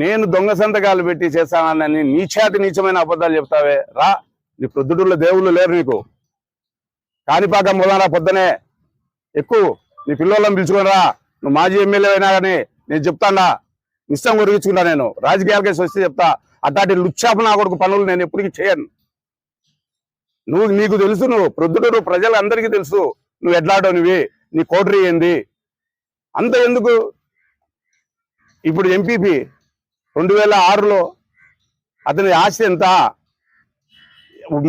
నేను దొంగ సంతకాలు పెట్టి చేస్తానని నీచాతి నీచమైన అబద్ధాలు చెప్తావే రా. నీ ప్రొద్దుటూళ్ళ దేవుళ్ళు లేరు నీకు. కాణిపాకం పోదారా పొద్దునే ఎక్కువ నీ పిల్లలను పిలుచుకొని రా. నువ్వు మాజీ ఎమ్మెల్యే అయినా కానీ నేను చెప్తానా ఇష్టం గురించుకుంటా నేను. రాజకీయాలకేసి వస్తే చెప్తా. అట్లాంటి లుచ్చాప నా కొడుకు పనులు నేను ఎప్పటికీ చేయను. నువ్వు నీకు తెలుసు నువ్వు. ప్రొద్దుటూరు ప్రజలందరికీ తెలుసు. నువ్వు ఎట్లాడోనివి నీ కోటరీ ఏంది? అంత ఎందుకు? ఇప్పుడు ఎంపీపీ రెండు వేల ఆరులో అతని ఆశ ఎంత?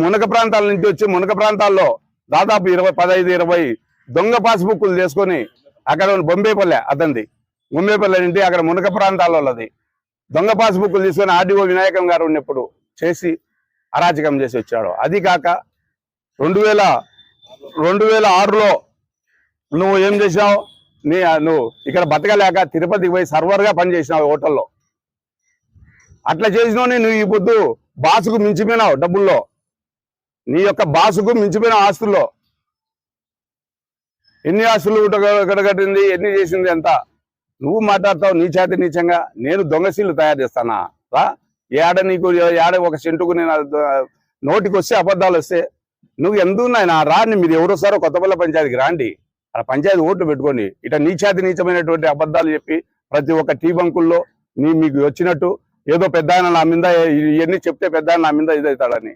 మునక ప్రాంతాల నుంచి వచ్చి మునక ప్రాంతాల్లో దాదాపు ఇరవై పదహైదు ఇరవై దొంగ పాస్బుక్లు చేసుకొని అక్కడ ఉన్న బొంబేపల్లె అతనిది. బొంబేపల్లె నుండి అక్కడ మునక ప్రాంతాల్లో ఉన్నది దొంగ పాస్బుక్లు తీసుకొని ఆర్డీఓ వినాయకం గారు ఉన్నప్పుడు చేసి అరాచకం చేసి వచ్చాడు. అది కాక రెండు వేల రెండు వేల ఆరులో నువ్వు ఏం చేసావు నీ నువ్వు ఇక్కడ బతకలేక తిరుపతికి పోయి సర్వర్గా పనిచేసినావు హోటల్లో. అట్లా చేసినోని నువ్వు ఈ పొద్దు బాసుకు మించిపోయినావు డబ్బుల్లో. నీ యొక్క బాసుకు మించిపోయిన ఆస్తుల్లో. ఎన్ని ఆస్తులు గడగట్టింది ఎన్ని చేసింది ఎంత నువ్వు మాట్లాడతావు నీ చేతి నీచంగా నేను దొంగశీలు తయారు చేస్తానా? రా ఏడ నీకు ఏడ ఒక సెంటుకు నేను నోటికి వస్తే అబద్ధాలు వస్తే నువ్వు ఎందుకు నాయన రాని మీరు ఎవరు వస్తారో కొత్తపల్లి పంచాయతీకి రాండి. అలా పంచాయతీ ఓట్లు పెట్టుకోండి. ఇట నీచాతి నీచమైనటువంటి అబద్ధాలు చెప్పి ప్రతి ఒక్క టీ బంకుల్లో నీ మీకు వచ్చినట్టు ఏదో పెద్ద ఆయన నా మీద ఇవన్నీ చెప్తే పెద్ద ఆయన నా మీద ఇదవుతాడని